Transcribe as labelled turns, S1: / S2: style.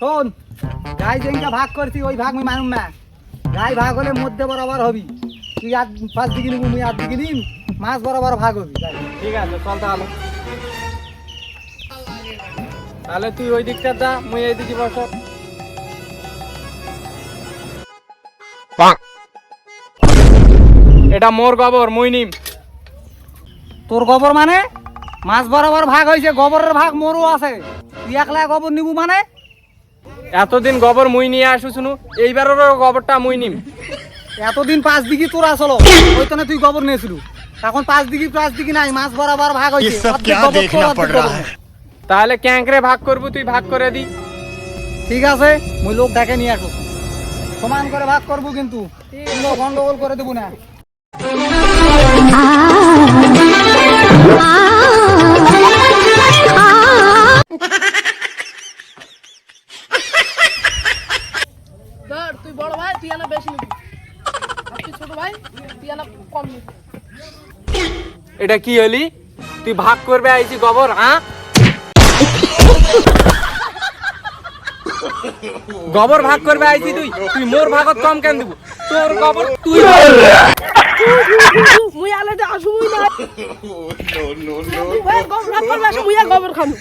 S1: শোন গাই যেটা ভাগ করছি ওই ভাগ মুই মানুম না। গাই ভাগ হলে মধ্যে বরাবর হবি। তুই আধ পাঁচ দিকে নিবি মুই আধ দিকে নিম মাছ বরাবর ভাগ হবি।
S2: ঠিক আছে চল তাহলে। তাহলে তুই ওই দিকটা যা মুই এই দিকে বস। এটা মোর গোবর মুই নিম।
S1: তোর গোবর মানে? মাছ বরাবর ভাগ হয়েছে গোবরের ভাগ মোরও আছে। তুই একলা গোবর নিবু মানে?
S2: এতদিন গোবর মুই নিয়ে আসু শুনু এইবারও গোবরটা মুই নিম।
S1: এতদিন পাঁচ দিকে তোর আসলো ওই তো না তুই গোবর নিয়েছিল। এখন পাঁচ দিকে পাঁচ দিকে নাই মাছ বরাবর ভাগ হয়েছে।
S2: তাহলে ক্যাঙ্করে ভাগ করব তুই ভাগ করে দি।
S1: ঠিক আছে মুই লোক ডাকে নিয়ে আসো। সমান করে ভাগ করব কিন্তু গন্ডগোল করে দেবো না।
S3: তুই বড় ভাই তুই আনা বেশি নিবি। আর তুই ছোট ভাই তুই আনা কম নিবি।
S2: এটা কি হলি? তুই ভাগ করবে আইছি গোবর হ্যাঁ গোবর ভাগ করবে আইছি তুই। তুই মোর ভাগত কম কেন দিব? তোর গোবর তুই
S3: মুই আলে আসু মুই না। নো নো নো ভাই গবর ভাগ করবে আসু মুই আর গবর খামু।